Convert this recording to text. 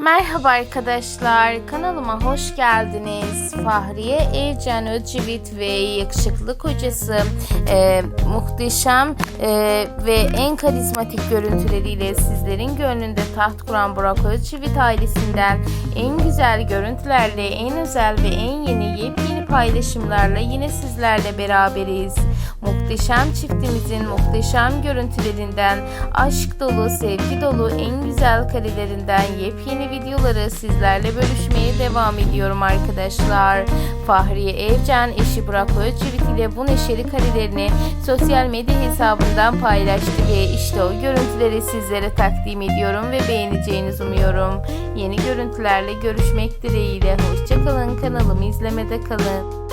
Merhaba arkadaşlar, kanalıma hoş geldiniz. Fahriye Evcen Özcivit ve yakışıklı kocası e, muhteşem e, ve en karizmatik görüntüleriyle sizlerin gönlünde taht kuran Burak Özcivit ailesinden en güzel görüntülerle, en özel ve en yeni yepyeni paylaşımlarla yine sizlerle beraberiz. Muhteşem çiftimizin muhteşem görüntülerinden, aşk dolu, sevgi dolu, en güzel karelerinden yepyeni videoları sizlerle bölüşmeye devam ediyorum arkadaşlar. Fahriye Evcen eşi Burak Özçivit ile bu neşeli karelerini sosyal medya hesabından paylaştı ve işte o görüntüleri sizlere takdim ediyorum ve beğeneceğinizi umuyorum. Yeni görüntülerle görüşmek dileğiyle. Hoşçakalın kanalımı izlemede kalın.